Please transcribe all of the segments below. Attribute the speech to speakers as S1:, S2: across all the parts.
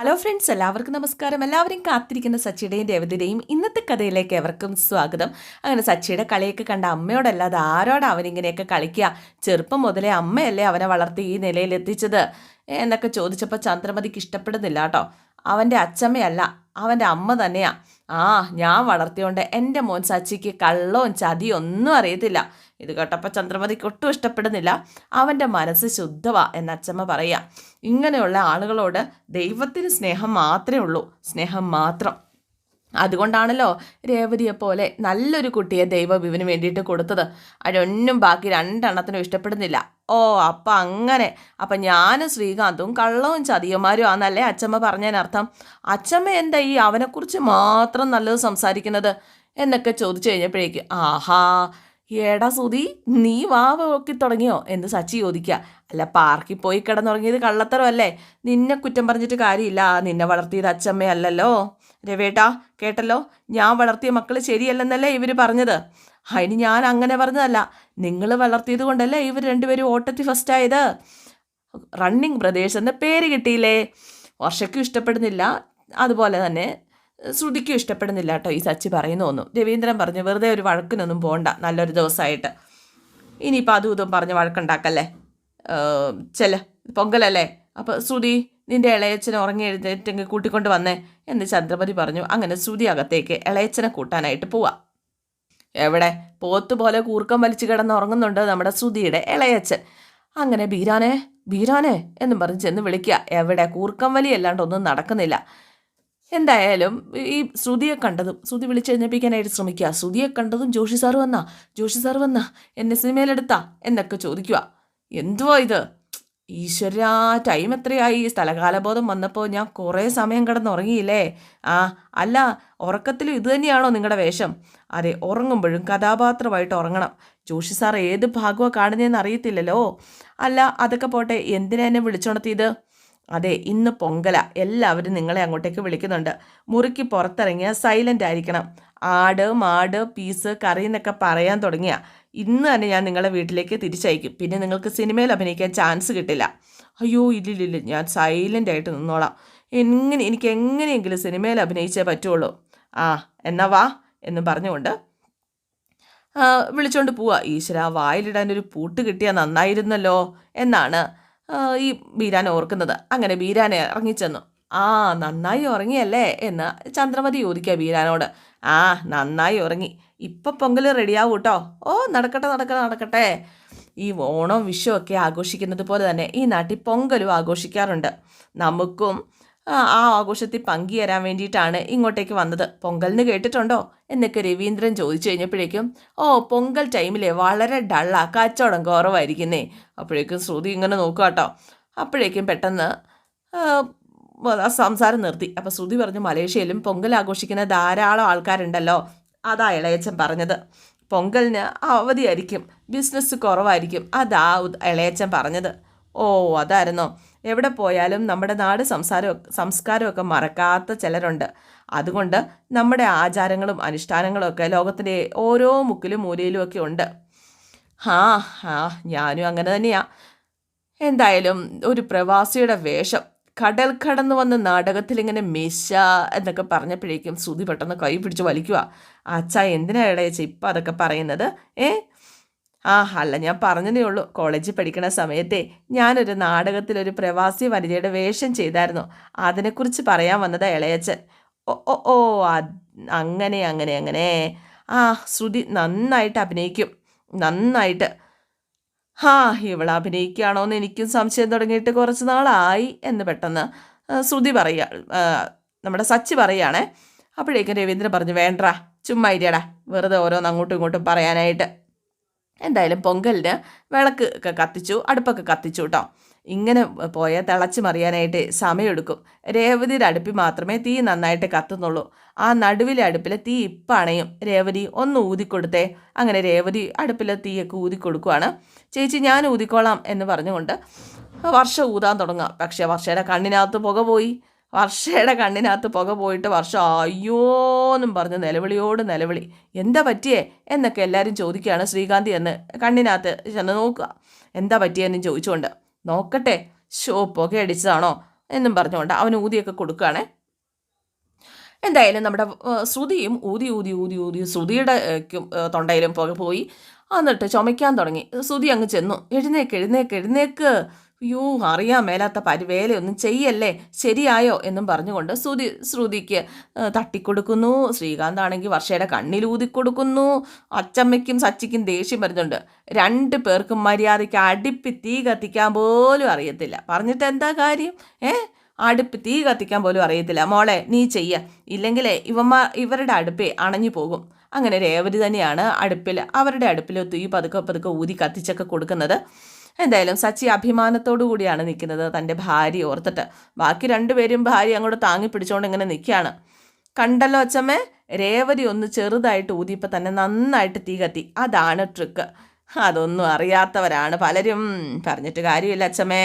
S1: Hello friends എല്ലാവർക്കും നമസ്കാരം. എല്ലാവരും കാത്തിരിക്കുന്ന സച്ചിയുടെയും രവതിയുടെയും ഇന്നത്തെ കഥയിലേക്ക് എവർക്കും സ്വാഗതം. അങ്ങനെ സച്ചിയുടെ കളിയൊക്കെ കണ്ട അമ്മയോടല്ലാതെ ആരോടാ അവനിങ്ങനെയൊക്കെ കളിക്കുക? ചെറുപ്പം മുതലേ അമ്മയല്ലേ അവനെ വളർത്തി ഈ നിലയിലെത്തിച്ചത് എന്നൊക്കെ ചോദിച്ചപ്പോൾ ചന്ദ്രമതിക്ക് ഇഷ്ടപ്പെടുന്നില്ല കേട്ടോ. അവന്റെ അച്ചമ്മയല്ല അവന്റെ അമ്മ തന്നെയാ. ആ ഞാൻ വളർത്തിയോണ്ട് എന്റെ മോൻ സച്ചിക്ക് കള്ളവും ചതിയൊന്നും അറിയത്തില്ല. ഇത് കേട്ടപ്പോൾ ചന്ദ്രമതിക്ക് ഒട്ടും ഇഷ്ടപ്പെടുന്നില്ല. അവന്റെ മനസ്സ് ശുദ്ധവാ എന്ന് അച്ചമ്മ പറയുക ഇങ്ങനെയുള്ള ആളുകളോട് ദൈവത്തിന് സ്നേഹം മാത്രമേ ഉള്ളൂ. സ്നേഹം മാത്രം. അതുകൊണ്ടാണല്ലോ രേവതിയെ പോലെ നല്ലൊരു കുട്ടിയെ ദൈവം ഇവന് വേണ്ടിയിട്ട് കൊടുത്തത്. അതിനൊന്നും ബാക്കി രണ്ടെണ്ണത്തിനും ഇഷ്ടപ്പെടുന്നില്ല. ഓ അപ്പം അങ്ങനെ. അപ്പം ഞാനും ശ്രീകാന്തും കള്ളവും ചതിയന്മാരും ആണെന്നല്ലേ അച്ചമ്മ പറഞ്ഞതിനർത്ഥം? അച്ചമ്മ എന്താ ഈ അവനെക്കുറിച്ച് മാത്രം നല്ലത് സംസാരിക്കുന്നത്? എന്നൊക്കെ ചോദിച്ചു കഴിഞ്ഞപ്പോഴേക്ക് ആഹാ ഏടാ സുധി നീ വാവ് നോക്കി തുടങ്ങിയോ? എന്ന് സച്ചി ചോദിക്കുക അല്ല പാർക്കിൽ പോയി കിടന്നുറങ്ങിയത് കള്ളത്തരമല്ലേ? നിന്നെ കുറ്റം പറഞ്ഞിട്ട് കാര്യമില്ല. നിന്നെ വളർത്തിയത് അച്ഛമ്മയല്ലോ രവേട്ടാ കേട്ടല്ലോ? ഞാൻ വളർത്തിയ മക്കൾ ശരിയല്ലെന്നല്ലേ ഇവർ പറഞ്ഞത്? അതിന് ഞാൻ അങ്ങനെ പറഞ്ഞതല്ല. നിങ്ങൾ വളർത്തിയത് കൊണ്ടല്ലേ ഇവർ രണ്ടുപേരും ഓട്ടത്തിൽ ഫസ്റ്റ് ആയത്? റണ്ണിങ് ബ്രദേഴ്സ് എന്ന പേര് കിട്ടിയില്ലേ? വർഷയ്ക്കും ഇഷ്ടപ്പെടുന്നില്ല. അതുപോലെ തന്നെ ശ്രുതിക്കും ഇഷ്ടപ്പെടുന്നില്ല കേട്ടോ ഈ സച്ചി പറയുന്ന ഒന്നും. രവീന്ദ്രൻ പറഞ്ഞു വെറുതെ ഒരു വഴക്കിനൊന്നും പോകണ്ട നല്ലൊരു ദിവസമായിട്ട്. ഇനിയിപ്പോൾ അതും ഇതും പറഞ്ഞ് വഴക്കുണ്ടാക്കല്ലേ? ചില പൊങ്കലല്ലേ? അപ്പോൾ ശ്രുതി നിന്റെ ഇളയച്ചൻ ഉറങ്ങി എഴുന്നേറ്റെങ്കിൽ കൂട്ടിക്കൊണ്ട് വന്നേ എന്ന് ചന്ദ്രപതി പറഞ്ഞു. അങ്ങനെ ശ്രുതി അകത്തേക്ക് ഇളയച്ചനെ കൂട്ടാനായിട്ട് പോവാം. എവിടെ? പോത്ത് പോലെ കൂർക്കം വലിച്ചു കിടന്ന് ഉറങ്ങുന്നുണ്ട് നമ്മുടെ ശ്രുതിയുടെ ഇളയച്ചൻ അങ്ങനെ ബീരാനെ ബീരാനെ എന്നും പറഞ്ഞ് ചെന്ന് വിളിക്കുക. എവിടെ? കൂർക്കം വലി അല്ലാണ്ട് ഒന്നും നടക്കുന്നില്ല. എന്തായാലും ഈ ശ്രുതിയെ കണ്ടതും ശ്രുതി വിളിച്ചെഴുന്നേപ്പിക്കാനായിട്ട് ശ്രമിക്കുക. ശ്രുതിയെ കണ്ടതും ജോഷി സാർ വന്നാ ജോഷി സാർ വന്നാ എന്നെ സിനിമയിലെടുത്താ എന്നൊക്കെ ചോദിക്കുക. എന്തുവാ ഇത്? ഈശ്വര ടൈം എത്രയായി? സ്ഥലകാലബോധം വന്നപ്പോൾ ഞാൻ കുറേ സമയം കിടന്നുറങ്ങിയില്ലേ? ആ അല്ല ഉറക്കത്തിലും ഇത് തന്നെയാണോ നിങ്ങളുടെ വേഷം? അതെ ഉറങ്ങുമ്പോഴും കഥാപാത്രമായിട്ട് ഉറങ്ങണം. ജോഷി സാർ ഏത് ഭാഗമാണ് കാണുന്നതെന്ന് അറിയത്തില്ലല്ലോ. അല്ല അതൊക്കെ പോട്ടെ എന്തിനാ എന്നെ വിളിച്ചുണർത്തിയത് അതെ ഇന്ന് പൊങ്കല. എല്ലാവരും നിങ്ങളെ അങ്ങോട്ടേക്ക് വിളിക്കുന്നുണ്ട്. മുറുക്കി പുറത്തിറങ്ങിയ സൈലന്റ് ആയിരിക്കണം. ആട് മാട് പീസ് കറി എന്നൊക്കെ പറയാൻ തുടങ്ങിയ. ഇന്ന് തന്നെ ഞാൻ നിങ്ങളെ വീട്ടിലേക്ക് തിരിച്ചയക്കും. പിന്നെ നിങ്ങൾക്ക് സിനിമയിൽ അഭിനയിക്കാൻ ചാൻസ് കിട്ടില്ല. അയ്യോ ഇല്ലില്ലില്ല. ഞാൻ സൈലന്റ് ആയിട്ട് നിന്നോളാം. എങ്ങനെ എനിക്ക് എങ്ങനെയെങ്കിലും സിനിമയിൽ അഭിനയിച്ചേ പറ്റുള്ളൂ. ആ എന്നാ വാ എന്ന് പറഞ്ഞുകൊണ്ട് വിളിച്ചോണ്ട് പോവാ. ഈശ്വര വായിലിടാൻ ഒരു പൂട്ട് കിട്ടിയാൽ നന്നായിരുന്നല്ലോ എന്നാണ് ഈ ബീരാൻ ഓർക്കുന്നത്. അങ്ങനെ ബീരാനെ ഇറങ്ങിച്ചെന്നു. ആ നന്നായി ഉറങ്ങിയല്ലേ? എന്ന് ചന്ദ്രമതി ചോദിക്കുക ബീരാനോട്. ആ നന്നായി ഉറങ്ങി. ഇപ്പം പൊങ്കൽ റെഡിയാവും കേട്ടോ ഓ നടക്കട്ടെ നടക്കട്ടെ നടക്കട്ടെ. ഈ ഓണം വിഷുവൊക്കെ ആഘോഷിക്കുന്നത് പോലെ തന്നെ ഈ നാട്ടിൽ പൊങ്കലും ആഘോഷിക്കാറുണ്ട്. നമുക്കും ആ ആഘോഷത്തിൽ പങ്കുചേരാൻ വേണ്ടിയിട്ടാണ് ഇങ്ങോട്ടേക്ക് വന്നത്. പൊങ്കലിന് കേട്ടിട്ടുണ്ടോ? എന്നൊക്കെ രവീന്ദ്രൻ ചോദിച്ചു കഴിഞ്ഞപ്പോഴേക്കും ഓ പൊങ്കൽ ടൈമിലെ വളരെ ഡള്ളാ കച്ചവടം കുറവായിരിക്കുന്നേ. അപ്പോഴേക്കും ശ്രുതി ഇങ്ങനെ നോക്കുക കേട്ടോ അപ്പോഴേക്കും പെട്ടെന്ന് സംസാരം നിർത്തി. അപ്പോൾ ശ്രുതി പറഞ്ഞു മലേഷ്യയിലും പൊങ്കൽ ആഘോഷിക്കുന്ന ധാരാളം ആൾക്കാരുണ്ടല്ലോ. അതാ ഇളയച്ചൻ പറഞ്ഞത്. പൊങ്കലിന് അവധിയായിരിക്കും ബിസിനസ് കുറവായിരിക്കും. അതാ ഇളയച്ചൻ പറഞ്ഞത്. ഓ അതായിരുന്നോ? എവിടെ പോയാലും നമ്മുടെ നാട് സംസാരം സംസ്കാരമൊക്കെ മറക്കാത്ത ചിലരുണ്ട്. അതുകൊണ്ട് നമ്മുടെ ആചാരങ്ങളും അനുഷ്ഠാനങ്ങളും ഒക്കെ ലോകത്തിന്റെ ഓരോ മുക്കിലും മൂലയിലും ഒക്കെ ഉണ്ട്. ആ ആ ഞാനും അങ്ങനെ തന്നെയാ. എന്തായാലും ഒരു പ്രവാസിയുടെ വേഷം കടൽ കടന്നു വന്ന നാടകത്തിൽ ഇങ്ങനെ മിശ എന്നൊക്കെ പറഞ്ഞപ്പോഴേക്കും ശ്രുതി പെട്ടെന്ന് കൈ പിടിച്ച് വലിക്കുക അച്ഛ എന്തിനാ ഇടയച്ച ഇപ്പം അതൊക്കെ പറയുന്നത്? ഏ? ആ അല്ല ഞാൻ പറഞ്ഞതേ ഉള്ളൂ. കോളേജിൽ പഠിക്കുന്ന സമയത്തെ ഞാനൊരു നാടകത്തിലൊരു പ്രവാസി വനിതയുടെ വേഷം ചെയ്തായിരുന്നു. അതിനെക്കുറിച്ച് പറയാൻ വന്നത് ഇളയച്ചൻ ഓ ഓ ഓ അങ്ങനെ അങ്ങനെ അങ്ങനെ. ആ ശ്രുതി നന്നായിട്ട് അഭിനയിക്കും. നന്നായിട്ട്. ഹാ ഇവൾ അഭിനയിക്കുകയാണോ എന്ന് എനിക്കും സംശയം തുടങ്ങിയിട്ട് കുറച്ച് നാളായി എന്ന് പെട്ടെന്ന് ശ്രുതി പറയുക നമ്മുടെ സച്ചി പറയുകയാണേ. അപ്പോഴേക്കും രവീന്ദ്രൻ പറഞ്ഞു വേണ്ട ചുമ്മാ ഇരിയടാ. വെറുതെ ഓരോന്ന് അങ്ങോട്ടും ഇങ്ങോട്ടും പറയാനായിട്ട്. എന്തായാലും പൊങ്കലിന് വിളക്ക് ഒക്കെ കത്തിച്ചു അടുപ്പൊക്കെ കത്തിച്ചു കേട്ടോ ഇങ്ങനെ പോയാൽ തിളച്ച് മറിയാനായിട്ട് സമയമെടുക്കും. രേവതിയുടെ അടുപ്പിൽ മാത്രമേ തീ നന്നായിട്ട് കത്തുന്നുള്ളൂ. ആ നടുവിലെ അടുപ്പിലെ തീ ഇപ്പം രേവതി ഒന്ന് ഊതിക്കൊടുത്തേ. അങ്ങനെ രേവതി അടുപ്പിലെ തീയൊക്കെ ഊതിക്കൊടുക്കുവാണ്. ചേച്ചി ഞാൻ ഊതിക്കോളാം എന്ന് പറഞ്ഞുകൊണ്ട് വർഷം ഊതാൻ തുടങ്ങാം പക്ഷേ വർഷയുടെ കണ്ണിനകത്ത് പുക പോയി. വർഷയുടെ കണ്ണിനകത്ത് പുക പോയിട്ട് വർഷം അയ്യോന്നും പറഞ്ഞ് നിലവിളിയോട് നിലവിളി. എന്താ പറ്റിയേ? എന്നൊക്കെ എല്ലാവരും ചോദിക്കുകയാണ് ശ്രീകാന്തി എന്ന്. കണ്ണിനകത്ത് ചെന്ന് നോക്കുക. എന്താ പറ്റിയെന്ന് ചോദിച്ചുകൊണ്ട് നോക്കട്ടെ. ഷോ പുക അടിച്ചതാണോ? എന്നും പറഞ്ഞുകൊണ്ട് അവന് ഊതിയൊക്കെ കൊടുക്കുകയാണേ. എന്തായാലും നമ്മുടെ ശ്രുതിയും ഊതി ഊതി ഊതി ഊതി ശ്രുതിയുടെ തൊണ്ടയിലും പുക പോയി. എന്നിട്ട് ചുമയ്ക്കാൻ തുടങ്ങി. ശ്രുതി അങ്ങ് ചെന്നു. എഴുന്നേക്ക് എഴുന്നേക്ക് എഴുന്നേക്ക്. അയ്യോ അറിയാൻ മേലാത്ത പരി വേലയൊന്നും ചെയ്യല്ലേ? ശരിയായോ? എന്നും പറഞ്ഞുകൊണ്ട് ശ്രുതി ശ്രുതിക്ക് തട്ടിക്കൊടുക്കുന്നു. ശ്രീകാന്ത് ആണെങ്കിൽ വർഷയുടെ കണ്ണിലൂതിക്കൊടുക്കുന്നു അച്ചമ്മയ്ക്കും സച്ചിക്കും ദേഷ്യം വരുന്നുണ്ട്. രണ്ട് പേർക്കും മര്യാദയ്ക്ക് അടുപ്പി തീ കത്തിക്കാൻ പോലും അറിയത്തില്ല. പറഞ്ഞിട്ട് എന്താ കാര്യം? ഏ? അടുപ്പ് തീ കത്തിക്കാൻ പോലും അറിയത്തില്ല. മോളെ നീ ചെയ്യ. ഇല്ലെങ്കിലേ ഇവന്മാർ ഇവരുടെ അടുപ്പേ അണഞ്ഞു പോകും. അങ്ങനെ രേവതി തന്നെയാണ് അടുപ്പിൽ അവരുടെ അടുപ്പിൽ തീ പതുക്കെ പതുക്കെ ഊതി കത്തിച്ചൊക്കെ കൊടുക്കുന്നത്. എന്തായാലും സച്ചി അഭിമാനത്തോടു കൂടിയാണ് നിൽക്കുന്നത്. തന്റെ ഭാര്യ ഓർത്തിട്ട്. ബാക്കി രണ്ടുപേരും ഭാര്യ അങ്ങോട്ട് താങ്ങി പിടിച്ചുകൊണ്ട് ഇങ്ങനെ നിൽക്കുകയാണ്. കണ്ടല്ലോ അച്ചമ്മേ രേവതി ഒന്ന് ചെറുതായിട്ട് ഊതിയപ്പോൾ തന്നെ നന്നായിട്ട് തീ കത്തി. അതാണ് ട്രിക്ക് അതൊന്നും അറിയാത്തവരാണ് പലരും. പറഞ്ഞിട്ട് കാര്യമില്ല അച്ചമ്മേ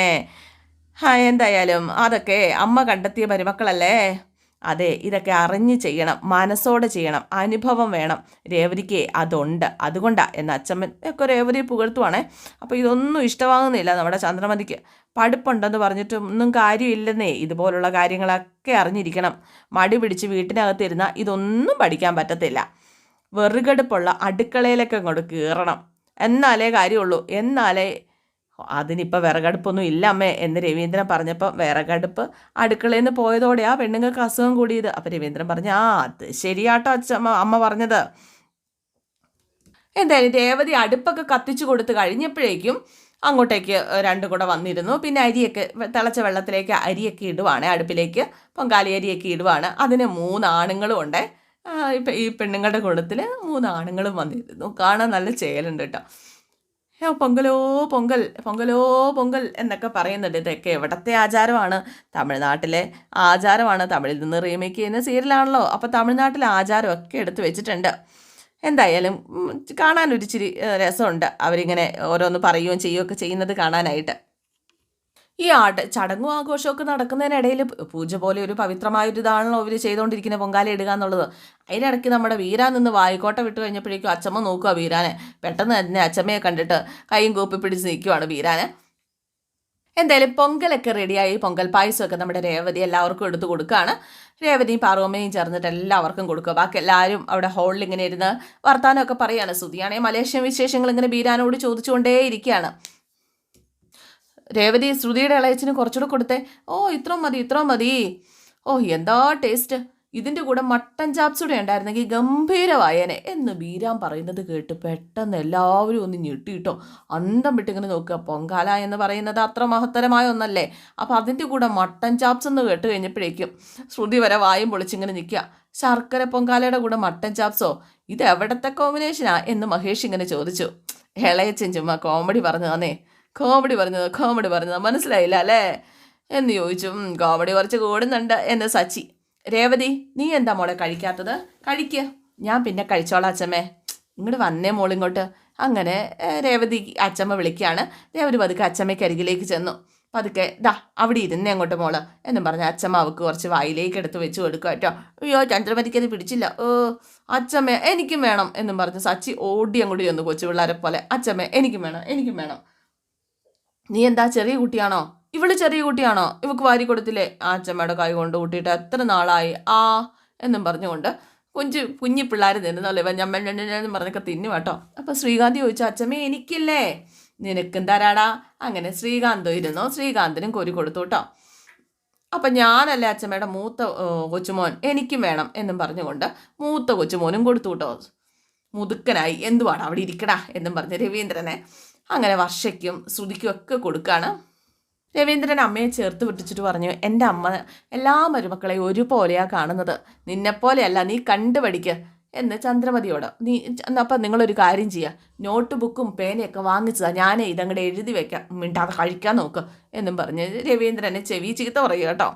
S1: എന്തായാലും അതൊക്കെ അമ്മ കണ്ടെത്തിയ മരുമക്കളല്ലേ? അതെ ഇതൊക്കെ അറിഞ്ഞ് ചെയ്യണം മനസ്സോടെ ചെയ്യണം അനുഭവം വേണം. രേവതിക്ക് അതുണ്ട് അതുകൊണ്ടാണ് എന്ന അച്ഛമ്മൻ ഒക്കെ രേവതി പുകഴ്ത്തുവാണേ. അപ്പോൾ ഇതൊന്നും ഇഷ്ടമാകുന്നില്ല നമ്മുടെ ചന്ദ്രമതിക്ക്. പഠിപ്പുണ്ടെന്ന് പറഞ്ഞിട്ട് ഒന്നും കാര്യമില്ലെന്നേ. ഇതുപോലുള്ള കാര്യങ്ങളൊക്കെ അറിഞ്ഞിരിക്കണം. മടി പിടിച്ച് വീട്ടിനകത്തിരുന്ന ഇതൊന്നും പഠിക്കാൻ പറ്റത്തില്ല. വെറുകെടുപ്പുള്ള അടുക്കളയിലൊക്കെ അങ്ങോട്ട് കയറണം. എന്നാലേ കാര്യമുള്ളൂ. എന്നാലേ അതിനിപ്പോൾ വിറകടുപ്പൊന്നും ഇല്ല അമ്മേ എന്ന് രവീന്ദ്രൻ പറഞ്ഞപ്പോൾ വിറകടുപ്പ് അടുക്കളയിൽ നിന്ന് പോയതോടെ ആ പെണ്ണുങ്ങൾക്ക് അസുഖം കൂടിയത്. അപ്പോൾ രവീന്ദ്രൻ പറഞ്ഞു ആ അത് ശരിയാട്ടോ അച്ഛമ്മ അമ്മ പറഞ്ഞത്. എന്തായാലും രേവതി അടുപ്പൊക്കെ കത്തിച്ചു കൊടുത്ത് കഴിഞ്ഞപ്പോഴേക്കും അങ്ങോട്ടേക്ക് രണ്ടും കൂടെ വന്നിരുന്നു. പിന്നെ അരിയൊക്കെ തിളച്ച വെള്ളത്തിലേക്ക് അരിയൊക്കെ ഇടുവാണ് അടുപ്പിലേക്ക് പൊങ്കാലി അരിയൊക്കെ ഇടുവാണ്. അതിന് മൂന്ന് ആണുങ്ങളും ഉണ്ട് ഇപ്പം ഈ പെണ്ണുങ്ങളുടെ കൂട്ടത്തിൽ മൂന്ന് ആണുങ്ങളും വന്നിരുന്നു. കാണാൻ നല്ല ചേലുണ്ട് കേട്ടോ പൊങ്കലോ പൊങ്കൽ പൊങ്കലോ പൊങ്കൽ എന്നൊക്കെ പറയുന്നുണ്ട്. ഇതൊക്കെ എവിടത്തെ ആചാരമാണ്? തമിഴ്നാട്ടിലെ ആചാരമാണ്. തമിഴിൽ നിന്ന് റീമേക്ക് ചെയ്യുന്ന സീരിയലാണല്ലോ. അപ്പോൾ തമിഴ്നാട്ടിലെ ആചാരമൊക്കെ എടുത്തു വെച്ചിട്ടുണ്ട്. എന്തായാലും കാണാൻ കാണാനൊരു ഇച്ചിരി ഏ, രസമുണ്ട്. അവരിങ്ങനെ ഓരോന്ന് പറയുകയും ചെയ്യുകയൊക്കെ ചെയ്യുന്നത് കാണാനായിട്ട്. ഈ ആട് ചടങ്ങും ആഘോഷമൊക്കെ നടക്കുന്നതിനിടയിൽ പൂജ പോലെ ഒരു പവിത്രമായ ഒരു ഇതാണല്ലോ ഇവർ ചെയ്തുകൊണ്ടിരിക്കുന്ന പൊങ്കാല ഇടുക എന്നുള്ളത്. അതിനിടയ്ക്ക് നമ്മുടെ വീരാൻ നിന്ന് വായിക്കോട്ട വിട്ട് കഴിഞ്ഞപ്പോഴേക്കും അച്ചമ്മ നോക്കുക വീരാനെ പെട്ടെന്ന് തന്നെ അച്ചമ്മയെ കണ്ടിട്ട് കൈയും കൂപ്പി പിടിച്ച് നിൽക്കുവാണ് വീരാന്. എന്തായാലും പൊങ്കലൊക്കെ റെഡിയായി പൊങ്കൽ പായസമൊക്കെ നമ്മുടെ രേവതി എല്ലാവർക്കും എടുത്തു കൊടുക്കുകയാണ്. രേവതിയും പാറോമയും ചേർന്നിട്ട് എല്ലാവർക്കും കൊടുക്കുക. ബാക്കി എല്ലാവരും അവിടെ ഹോളിൽ ഇങ്ങനെ ഇരുന്ന് വർത്താനമൊക്കെ പറയുകയാണ് സുതിയാണെങ്കിൽ മലേഷ്യൻ വിശേഷങ്ങൾ ഇങ്ങനെ ബീരാനോട് ചോദിച്ചുകൊണ്ടേ ഇരിക്കുകയാണ് രേവതി ശ്രുതിയുടെ ഇളയച്ചിന് കുറച്ചുകൂടെ കൊടുത്തേ. ഓ ഇത്രയും മതി ഇത്രയും മതി. ഓ എന്താ ടേസ്റ്റ്? ഇതിന്റെ കൂടെ മട്ടൻ ചാപ്സ് കൂടെ ഉണ്ടായിരുന്നെങ്കിൽ ഗംഭീരമായേനെ എന്ന് ബീരാൻ പറയുന്നത് കേട്ട് പെട്ടെന്ന് എല്ലാവരും ഒന്ന് ഞെട്ടിയിട്ടോ അന്തം വിട്ടിങ്ങനെ നോക്കുക. പൊങ്കാല എന്ന് പറയുന്നത് അത്ര മഹത്തരമായ ഒന്നല്ലേ? അപ്പോൾ അതിന്റെ കൂടെ മട്ടൻ ചാപ്സ് എന്ന് കേട്ട് കഴിഞ്ഞപ്പോഴേക്കും ശ്രുതി വരെ വായും പൊളിച്ചിങ്ങനെ നിൽക്കുക. ശർക്കര പൊങ്കാലയുടെ കൂടെ മട്ടൻ ചാപ്സോ? ഇത് എവിടത്തെ കോമ്പിനേഷനാ എന്ന് മഹേഷ് ഇങ്ങനെ ചോദിച്ചു. ഇളയച്ചൻ ചുമ്മാ കോമഡി പറഞ്ഞു തന്നേ കോമഡി പറഞ്ഞത് കോമഡി പറഞ്ഞത് മനസ്സിലായില്ല അല്ലേ? എന്ന് ചോദിച്ചു. കോമഡി കുറച്ച് കൂടുന്നുണ്ട് എന്ന് സച്ചി. രേവതി നീ എന്താ മോളെ കഴിക്കാത്തത്? കഴിക്കുക ഞാൻ പിന്നെ കഴിച്ചോളാം അച്ഛമ്മേ. ഇങ്ങോട്ട് വന്നേ മോളിങ്ങോട്ട് അങ്ങനെ രേവതി അച്ചമ്മ വിളിക്കുകയാണ് രേവതി പതുക്കെ അച്ചമ്മയ്ക്ക് അരികിലേക്ക് ചെന്നു. പതുക്കെ ദാ അവിടെ ഇരുന്നേ അങ്ങോട്ട് മോൾ എന്നും പറഞ്ഞ അച്ചമ്മ അവൾക്ക് കുറച്ച് വായിലേക്ക് എടുത്ത് വെച്ച് കൊടുക്കുക കേട്ടോ. അയ്യോ ചന്ദ്രമതിക്ക് അത് പിടിച്ചില്ല. ഓ അച്ചമ്മ എനിക്കും വേണം എന്നും പറഞ്ഞ് സച്ചി ഓടി അങ്ങോട്ട് ചെന്നു കൊച്ചു പിള്ളേരെ പോലെ. അച്ചമ്മ എനിക്കും വേണം എനിക്കും വേണം. നീ എന്താ ചെറിയ കുട്ടിയാണോ? ഇവൾ ചെറിയ കുട്ടിയാണോ? ഇവക്ക് വാരി കൊടുത്തില്ലേ? ആ അച്ഛമ്മയുടെ കൈ കൊണ്ട് കൂട്ടിയിട്ട് എത്ര നാളായി? ആ എന്നും പറഞ്ഞുകൊണ്ട് കുഞ്ചു കുഞ്ഞു പിള്ളേർ നിന്നല്ലേ? ഞമ്മൻ പറഞ്ഞൊക്കെ തിന്നു കേട്ടോ. അപ്പൊ ശ്രീകാന്ത് ചോദിച്ചു അച്ഛമ്മേ എനിക്കില്ലേ? നിനക്കും തരാടാ അങ്ങനെ ശ്രീകാന്ത് ഇരുന്നു. ശ്രീകാന്തിനും കോരി കൊടുത്തു കേട്ടോ. അപ്പം ഞാനല്ലേ അച്ഛമ്മയുടെ മൂത്ത കൊച്ചുമോൻ? എനിക്കും വേണം എന്നും പറഞ്ഞുകൊണ്ട് മൂത്ത കൊച്ചുമോനും കൊടുത്തു കേട്ടോ. മുതുക്കനായി. എന്തുവാണ് അവിടെ ഇരിക്കടാ? എന്നും പറഞ്ഞ് രവീന്ദ്രനെ അങ്ങനെ വർഷയ്ക്കും ശ്രുതിക്കും ഒക്കെ കൊടുക്കുകയാണ് രവീന്ദ്രൻ അമ്മയെ ചേർത്ത് വിട്ടിച്ചിട്ട് പറഞ്ഞു എന്റെ അമ്മ എല്ലാ മരുമക്കളെയും ഒരുപോലെയാണ് കാണുന്നത്. നിന്നെപ്പോലെയല്ല നീ കണ്ടുപഠിക്ക്. എന്ന് ചന്ദ്രമതിയോട് നീ അപ്പം നിങ്ങളൊരു കാര്യം ചെയ്യുക നോട്ട് ബുക്കും പേനയൊക്കെ വാങ്ങിച്ചതാ. ഞാൻ ഇതങ്ങടെ എഴുതി വെക്കാം. മിണ്ടാതെ കഴിക്കാൻ നോക്ക്. എന്നും പറഞ്ഞ് രവീന്ദ്രനെ ചെവി ചീത്ത പറയുക കേട്ടോ.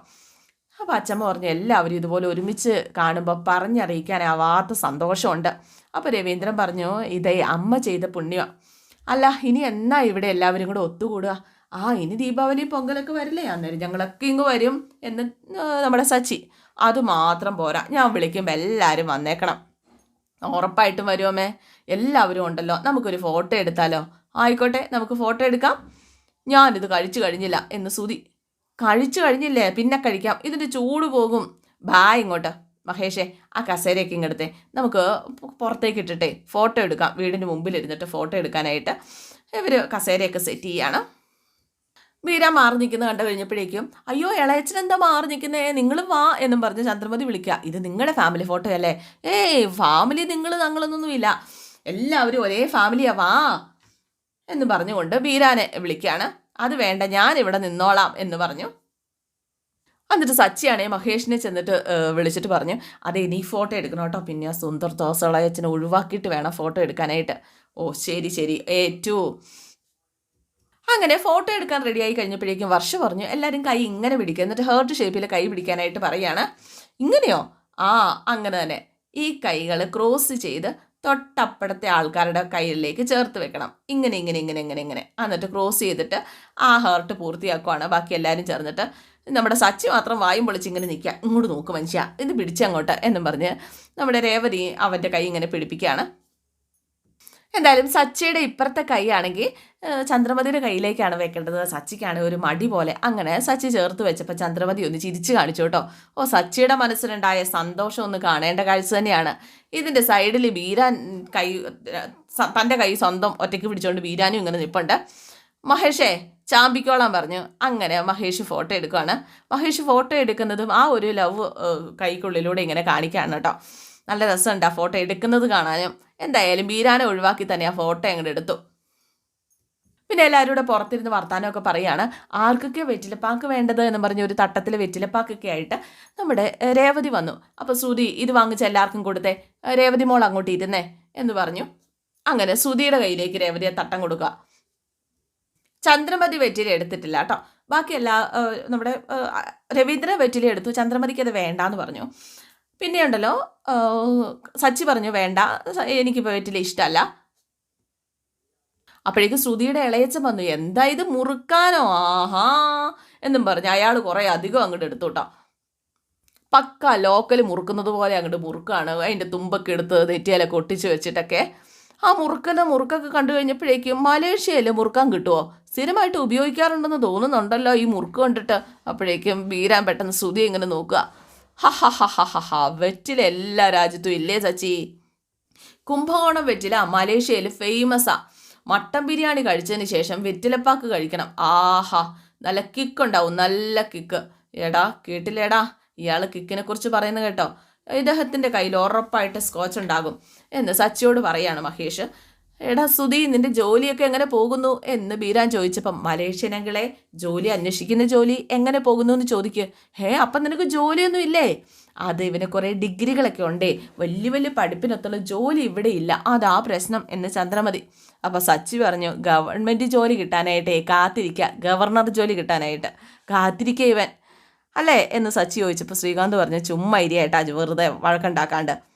S1: അപ്പോൾ അച്ഛമ്മ പറഞ്ഞു എല്ലാവരും ഇതുപോലെ ഒരുമിച്ച് കാണുമ്പോൾ പറഞ്ഞറിയിക്കാനാവാത്ത സന്തോഷമുണ്ട്. അപ്പോൾ രവീന്ദ്രൻ പറഞ്ഞു ഇതേ അമ്മ ചെയ്ത പുണ്യമാണ് അല്ല ഇനി എന്നാ ഇവിടെ എല്ലാവരും കൂടെ ഒത്തുകൂടുക? ആ ഇനി ദീപാവലി പൊങ്കലൊക്കെ വരില്ലേ? അന്നേരം ഞങ്ങളൊക്കെ ഇങ്ങ് വരും എന്ന് നമ്മുടെ സച്ചി. അതുമാത്രം പോരാ. ഞാൻ വിളിക്കുമ്പോൾ എല്ലാവരും വന്നേക്കണം. ഉറപ്പായിട്ടും വരുമേ എല്ലാവരും ഉണ്ടല്ലോ. നമുക്കൊരു ഫോട്ടോ എടുത്താലോ? ആയിക്കോട്ടെ നമുക്ക് ഫോട്ടോ എടുക്കാം. ഞാനിത് കഴിച്ചു കഴിഞ്ഞില്ല എന്ന് സുതി കഴിച്ചു കഴിഞ്ഞില്ലേ? പിന്നെ കഴിക്കാം. ഇതിന്റെ ചൂട് പോകും. ബായ് ഇങ്ങോട്ട്. മഹേഷേ ആ കസേരയൊക്കെ ഇങ്ങെടുത്തേ. നമുക്ക് പുറത്തേക്ക് ഇട്ടിട്ടേ ഫോട്ടോ എടുക്കാം. വീടിന്റെ മുമ്പിൽ ഇരുന്നിട്ട് ഫോട്ടോ എടുക്കാനായിട്ട് ഇവർ കസേരയൊക്കെ സെറ്റ് ചെയ്യാണ്. വീര മാറി നിൽക്കുന്ന കണ്ടു കഴിഞ്ഞപ്പോഴേക്കും അയ്യോ ഇളയച്ചൻ എന്താ മാറി നിൽക്കുന്നേ? നിങ്ങൾ വാ എന്നും പറഞ്ഞ് ചന്ദ്രമതി വിളിക്കുക. ഇത് നിങ്ങളുടെ ഫാമിലി ഫോട്ടോ അല്ലേ? ഏയ് ഫാമിലി നിങ്ങൾ ഞങ്ങളൊന്നുമില്ല എല്ലാവരും ഒരേ ഫാമിലിയാ വാ എന്ന് പറഞ്ഞുകൊണ്ട് ബീരാനെ വിളിക്കുകയാണ്. അത് വേണ്ട ഞാൻ ഇവിടെ നിന്നോളാം എന്ന് പറഞ്ഞു. എന്നിട്ട് സച്ചിയാണേ മഹേഷിനെ ചെന്നിട്ട് വിളിച്ചിട്ട് പറഞ്ഞു അതെ നീ ഫോട്ടോ എടുക്കണം കേട്ടോ പിന്നെ ആ സുന്ദർ തോസളയച്ചനെ ഒഴിവാക്കിയിട്ട് വേണം ഫോട്ടോ എടുക്കാനായിട്ട്. ഓ ശരി ശരി ഏറ്റു. അങ്ങനെ ഫോട്ടോ എടുക്കാൻ റെഡിയായി കഴിഞ്ഞപ്പോഴേക്കും വർഷ പറഞ്ഞു എല്ലാവരും കൈ ഇങ്ങനെ പിടിക്കുക എന്നിട്ട് ഹേർട്ട് ഷേപ്പിൽ കൈ പിടിക്കാനായിട്ട് പറയാണ് ഇങ്ങനെയോ? ആ അങ്ങനെ തന്നെ. ഈ കൈകൾ ക്രോസ് ചെയ്ത് തൊട്ടപ്പുറത്തെ ആൾക്കാരുടെ കയ്യിലേക്ക് ചേർത്ത് വെക്കണം. ഇങ്ങനെ ഇങ്ങനെ ഇങ്ങനെ ഇങ്ങനെ ഇങ്ങനെ. എന്നിട്ട് ക്രോസ് ചെയ്തിട്ട് ആ ഹേർട്ട് പൂർത്തിയാക്കുവാണ്. ബാക്കി എല്ലാവരും ചേർന്നിട്ട് നമ്മുടെ സച്ചി മാത്രം വായും പൊളിച്ച് ഇങ്ങനെ നിൽക്കുക. ഇങ്ങോട്ട് നോക്ക് മനുഷ്യ ഇത് പിടിച്ചങ്ങോട്ട് എന്നും പറഞ്ഞ് നമ്മുടെ രേവതി അവന്റെ കൈ ഇങ്ങനെ പിടിപ്പിക്കുകയാണ്. എന്തായാലും സച്ചിയുടെ ഇപ്പുറത്തെ കൈയാണെങ്കിൽ ചന്ദ്രമതിയുടെ കയ്യിലേക്കാണ് വെക്കേണ്ടത്. സച്ചിക്കാണ് ഒരു മടി പോലെ അങ്ങനെ സച്ചി ചേർത്ത് വെച്ചപ്പോൾ ചന്ദ്രമതി ഒന്ന് ചിരിച്ചു കാണിച്ചു കേട്ടോ. ഓ സച്ചിയുടെ മനസ്സിലുണ്ടായ സന്തോഷം ഒന്ന് കാണേണ്ട കാഴ്ച തന്നെയാണ്. ഇതിന്റെ സൈഡിൽ വീരാൻ കൈ തന്റെ കൈ സ്വന്തം ഒറ്റയ്ക്ക് പിടിച്ചുകൊണ്ട് വീരാനും ഇങ്ങനെ നിൽപ്പുണ്ട് മഹേഷേ ചാമ്പിക്കോളാൻ പറഞ്ഞു. അങ്ങനെ മഹേഷ് ഫോട്ടോ എടുക്കുകയാണ് മഹേഷ് ഫോട്ടോ എടുക്കുന്നതും ആ ഒരു ലവ് കൈക്കുള്ളിലൂടെ ഇങ്ങനെ കാണിക്കുകയാണ് കേട്ടോ. നല്ല രസമുണ്ട് ആ ഫോട്ടോ എടുക്കുന്നത് കാണാനും. എന്തായാലും ബീരാനെ ഒഴിവാക്കി തന്നെ ആ ഫോട്ടോ അങ്ങോട്ട് എടുത്തു. പിന്നെ എല്ലാവരും കൂടെ പുറത്തിരുന്ന് വർത്താനമൊക്കെ പറയുകയാണ് ആർക്കൊക്കെ വെറ്റിലപ്പാക്ക് വേണ്ടത്? എന്ന് പറഞ്ഞ് ഒരു തട്ടത്തിൽ വെറ്റിലപ്പാക്കൊക്കെ ആയിട്ട് നമ്മുടെ രേവതി വന്നു. അപ്പോൾ സുധി ഇത് വാങ്ങിച്ച് എല്ലാവർക്കും കൊടുത്തേ. രേവതി മോൾ അങ്ങോട്ട് ഇരുന്നേ. എന്ന് പറഞ്ഞു. അങ്ങനെ സുധിയുടെ കയ്യിലേക്ക് രേവതിയെ തട്ടം കൊടുക്കുക. ചന്ദ്രമതി വെറ്റില എടുത്തിട്ടില്ല കേട്ടോ. ബാക്കി എല്ലാ നമ്മുടെ രവീന്ദ്രൻ വെറ്റില എടുത്തു. ചന്ദ്രമതിക്ക് അത് വേണ്ട എന്ന് പറഞ്ഞു. പിന്നെ ഉണ്ടല്ലോ സച്ചി പറഞ്ഞു വേണ്ട എനിക്കിപ്പോൾ വെറ്റില ഇഷ്ടമല്ല അപ്പോഴേക്കും ശ്രുതിയുടെ ഇളയച്ചൻ വന്നു എന്താ ഇത് മുറുക്കാനോ? ആഹാ എന്നും പറഞ്ഞു. അയാൾ കുറേ അധികം അങ്ങോട്ട് എടുത്തു കേട്ടോ. പക്ക ലോക്കൽ മുറുക്കുന്നത് പോലെ അങ്ങോട്ട് മുറുക്കാണ്. അതിന്റെ തുമ്പൊക്കെ എടുത്ത് നെറ്റിയാലൊക്കെ ഒട്ടിച്ച് വെച്ചിട്ടൊക്കെ. ആ മുറുക്കുന്ന മുറുക്കൊക്കെ കണ്ടു കഴിഞ്ഞപ്പോഴേക്കും മലേഷ്യയിൽ മുറുക്കാൻ കിട്ടുമോ സ്ഥിരമായിട്ട് ഉപയോഗിക്കാറുണ്ടെന്ന് തോന്നുന്നുണ്ടല്ലോ ഈ മുറുക്ക് കണ്ടിട്ട്. അപ്പോഴേക്കും വീരാൻ പെട്ടെന്ന് ശ്രുതി ഇങ്ങനെ നോക്കുക. ഹ ഹ ഹ ഹ ഹ ഹ വെറ്റില എല്ലാ രാജ്യത്തും ഇല്ലേ സച്ചി? കുംഭകോണം വെറ്റില മലേഷ്യയിൽ ഫേമസാ. മട്ടൻ ബിരിയാണി കഴിച്ചതിന് ശേഷം വെറ്റിലപ്പാക്ക് കഴിക്കണം. ആഹാ നല്ല കിക്ക് ഉണ്ടാവും നല്ല കിക്ക് എടാ കേട്ടില്ലേടാ? ഇയാൾ കിക്കിനെ കുറിച്ച് പറയുന്നത് കേട്ടോ. ഇദ്ദേഹത്തിന്റെ കയ്യിൽ ഉറപ്പായിട്ട് സ്കോച്ച് ഉണ്ടാകും എന്ന് സച്ചിയോട് പറയാണ് മഹേഷ്. എടാ സുധി നിന്റെ ജോലിയൊക്കെ എങ്ങനെ പോകുന്നു എന്ന് ബീരാൻ ചോദിച്ചപ്പം മലേഷ്യനങ്ങളെ ജോലി അന്വേഷിക്കുന്ന ജോലി എങ്ങനെ പോകുന്നു എന്ന് ചോദിക്കുക ഹേ അപ്പം നിനക്ക് ജോലിയൊന്നും ഇല്ലേ? അത് ഇവന് കുറേ ഡിഗ്രികളൊക്കെ ഉണ്ടേ വലിയ വലിയ പഠിപ്പിനൊത്തുള്ള ജോലി ഇവിടെ ഇല്ല. അതാ പ്രശ്നം എന്ന് ചന്ദ്രമതി. അപ്പോൾ സച്ചി പറഞ്ഞു ഗവൺമെന്റ് ജോലി കിട്ടാനായിട്ടേ കാത്തിരിക്കുക ഗവർണർ ജോലി കിട്ടാനായിട്ട്. കാത്തിരിക്കുക ഇവൻ. അല്ലേ? എന്ന് സച്ചി ചോദിച്ചപ്പോൾ ശ്രീകാന്ത് പറഞ്ഞു ചുമ്മാ ഇരിയായിട്ടാ വെറുതെ വഴക്കുണ്ടാക്കാണ്ട്.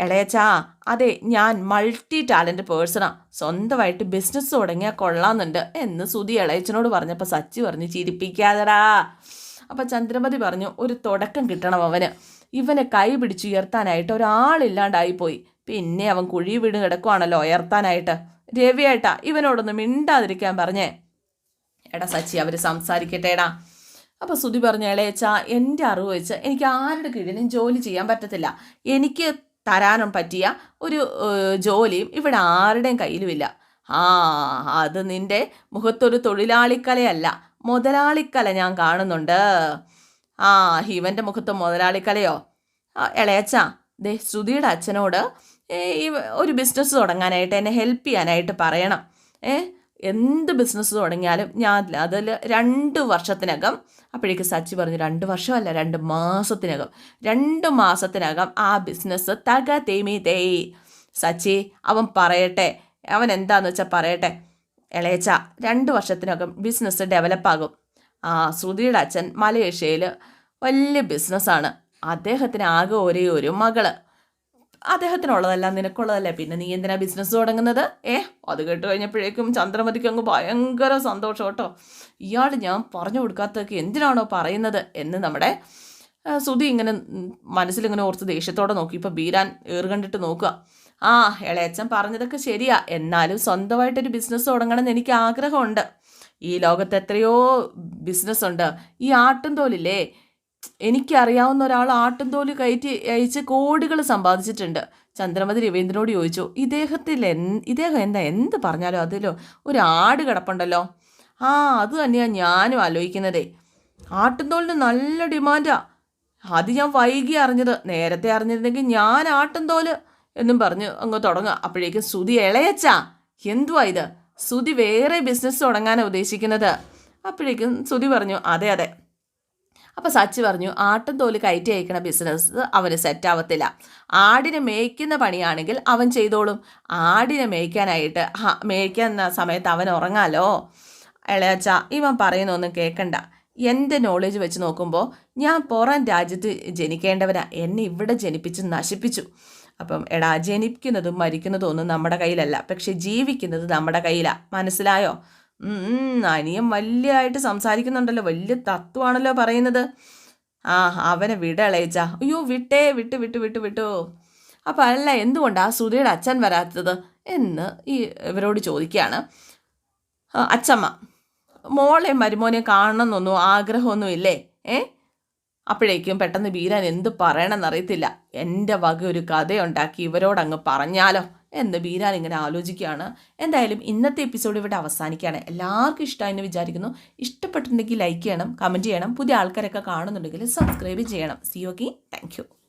S1: ഇളയച്ചാ അതെ ഞാൻ മൾട്ടി ടാലന്റ് പേഴ്സണാ സ്വന്തമായിട്ട് ബിസിനസ് തുടങ്ങിയാൽ കൊള്ളാമെന്നുണ്ട് എന്ന് സുധി ഇളയച്ചനോട് പറഞ്ഞപ്പോൾ സച്ചി പറഞ്ഞ് ചിരിപ്പിക്കാതെടാ. അപ്പം ചന്ദ്രമതി പറഞ്ഞു ഒരു തുടക്കം കിട്ടണം അവന്. ഇവനെ കൈ പിടിച്ചുയർത്താനായിട്ട് ഒരാളില്ലാണ്ടായിപ്പോയി പിന്നെ അവൻ കുഴി വീട് കിടക്കുവാണല്ലോ ഉയർത്താനായിട്ട്. രവിയേട്ടാ ഇവനോടൊന്ന് മിണ്ടാതിരിക്കാൻ പറഞ്ഞേ. എടാ സച്ചി അവർ സംസാരിക്കട്ടേടാ. അപ്പോൾ സുധി പറഞ്ഞു ഇളയച്ചാ എന്റെ അറിവ് വെച്ച് എനിക്ക് ആരുടെ കീഴിലും ജോലി ചെയ്യാൻ പറ്റത്തില്ല. എനിക്ക് തരാനും പറ്റിയ ഒരു ജോലിയും ഇവിടെ ആരുടെയും കയ്യിലുമില്ല. ആ അത് നിന്റെ മുഖത്തൊരു തൊഴിലാളിക്കലയല്ല. മുതലാളിക്കല ഞാൻ കാണുന്നുണ്ട്. ആ ഇവന്റെ മുഖത്ത് മുതലാളിക്കലയോ? ഇളയച്ച ദേ ശ്രുതിയുടെ അച്ഛനോട് ഈ ഒരു ബിസിനസ് തുടങ്ങാനായിട്ട് എന്നെ ഹെൽപ്പ് ചെയ്യാനായിട്ട് പറയണം. ഏ എന്ത് ബിസിനസ് തുടങ്ങിയാലും ഞാൻ അതിൽ രണ്ട് വർഷത്തിനകം അപ്പോഴേക്ക് സച്ചി പറഞ്ഞു രണ്ട് വർഷമല്ല രണ്ട് മാസത്തിനകം രണ്ട് മാസത്തിനകം ആ ബിസിനസ് തക തേമി തേയ് സച്ചി അവൻ പറയട്ടെ അവൻ എന്താന്ന് വെച്ചാൽ പറയട്ടെ ഇളയച്ച രണ്ട് വർഷത്തിനകം ബിസിനസ് ഡെവലപ്പാകും ആ ശ്രുതിയുടെ അച്ഛൻ മലേഷ്യയിൽ വലിയ ബിസിനസ്സാണ് അദ്ദേഹത്തിന് ആകെ ഒരേ ഒരു മകൾ. അദ്ദേഹത്തിനുള്ളതല്ല നിനക്കുള്ളതല്ലേ? പിന്നെ നീ എന്തിനാ ബിസിനസ് തുടങ്ങുന്നത്? ഏ അത് കേട്ട് കഴിഞ്ഞപ്പോഴേക്കും ചന്ദ്രമതിക്ക് അങ്ങ് ഭയങ്കര സന്തോഷം കേട്ടോ. ഇയാൾ ഞാൻ പറഞ്ഞു കൊടുക്കാത്തതൊക്കെ എന്തിനാണോ പറയുന്നത് എന്ന് നമ്മുടെ സുധി ഇങ്ങനെ മനസ്സിലിങ്ങനെ ഓർത്ത് ദേഷ്യത്തോടെ നോക്കി. ഇപ്പോൾ ബീരാൻ ഏറുകണ്ടിട്ട് നോക്കുക. ആ ഇളയച്ചൻ പറഞ്ഞതൊക്കെ ശരിയാ. എന്നാലും സ്വന്തമായിട്ടൊരു ബിസിനസ് തുടങ്ങണം എന്ന് എനിക്ക് ആഗ്രഹമുണ്ട്. ഈ ലോകത്ത് എത്രയോ ബിസിനസ് ഉണ്ട്. ഈ ആട്ടുംതോലില്ലേ എനിക്കറിയാവുന്ന ഒരാൾ ആട്ടുംതോൽ കയറ്റി അയച്ച് കോടികൾ സമ്പാദിച്ചിട്ടുണ്ട്. ചന്ദ്രമതി രവീന്ദ്രനോട് ചോദിച്ചു ഇദ്ദേഹത്തിൽ എൻ ഇദ്ദേഹം എന്താ എന്ത് പറഞ്ഞാലോ അതിലോ ഒരു ആട് കിടപ്പുണ്ടല്ലോ? ആ അത് തന്നെയാണ് ഞാനും ആലോചിക്കുന്നതേ. ആട്ടുംതോലിന് നല്ല ഡിമാൻഡാ. അത് ഞാൻ വൈകി അറിഞ്ഞത്. നേരത്തെ അറിഞ്ഞിരുന്നെങ്കിൽ ഞാൻ ആട്ടുംതോൽ എന്നും പറഞ്ഞ് അങ്ങ് തുടങ്ങുക. അപ്പോഴേക്കും സുതി ഇളയച്ചാ എന്തുവാ ഇത്? സുതി വേറെ ബിസിനസ് തുടങ്ങാനാണ് ഉദ്ദേശിക്കുന്നത്? അപ്പോഴേക്കും സുതി പറഞ്ഞു അതെ അതെ. അപ്പോൾ സച്ചി പറഞ്ഞു ആട്ടും തോൽ കയറ്റി അയക്കണ ബിസിനസ് അവന് സെറ്റ് ആവത്തില്ല. ആടിനെ മേയ്ക്കുന്ന പണിയാണെങ്കിൽ അവൻ ചെയ്തോളും. ആടിനെ മേയ്ക്കാനായിട്ട് മേയ്ക്കുന്ന സമയത്ത് അവൻ ഉറങ്ങാലോ? ഇളയച്ച ഇവൻ പറയുന്നൊന്നും കേൾക്കണ്ട എന്റെ നോളേജ് വെച്ച് നോക്കുമ്പോൾ ഞാൻ പുറം രാജ്യത്ത് ജനിക്കേണ്ടവനാ. എന്നെ ഇവിടെ ജനിപ്പിച്ച് നശിപ്പിച്ചു. അപ്പം എടാ ജനിക്കുന്നതും മരിക്കുന്നതും ഒന്നും നമ്മുടെ കയ്യിലല്ല. പക്ഷെ ജീവിക്കുന്നത് നമ്മുടെ കയ്യിലാണ് മനസ്സിലായോ? അനിയൻ വലിയതായിട്ട് സംസാരിക്കുന്നുണ്ടല്ലോ. വലിയ തത്വമാണല്ലോ പറയുന്നത്. ആ അവനെ വിട ഇളയച്ച. അയ്യോ വിട്ടേ വിട്ട് വിട്ട് വിട്ട് വിട്ടു. അപ്പം അല്ല എന്തുകൊണ്ടാ സുധയുടെ അച്ഛൻ വരാത്തത്? എന്ന് ഈ ഇവരോട് ചോദിക്കുകയാണ്. അച്ഛമ്മ മോളെ മരുമോനെ കാണണമെന്നൊന്നും ആഗ്രഹമൊന്നും ഇല്ലേ? ഏ? അപ്പോഴേക്കും പെട്ടെന്ന് ബീരാൻ എന്ത് പറയണമെന്നറിയത്തില്ല. എന്റെ വക ഒരു കഥയുണ്ടാക്കി ഇവരോടങ്ങ് പറഞ്ഞാലോ? എന്ന് ബീരാൻ ഇങ്ങനെ ആലോചിക്കുകയാണ്. എന്തായാലും ഇന്നത്തെ എപ്പിസോഡ് ഇവിടെ അവസാനിക്കുകയാണ്. എല്ലാവർക്കും ഇഷ്ടമായെന്ന് വിചാരിക്കുന്നു. ഇഷ്ടപ്പെട്ടിട്ടുണ്ടെങ്കിൽ ലൈക്ക് ചെയ്യണം കമന്റ് ചെയ്യണം. പുതിയ ആൾക്കാരൊക്കെ കാണുന്നുണ്ടെങ്കിൽ സബ്സ്ക്രൈബ് ചെയ്യണം. C okay thank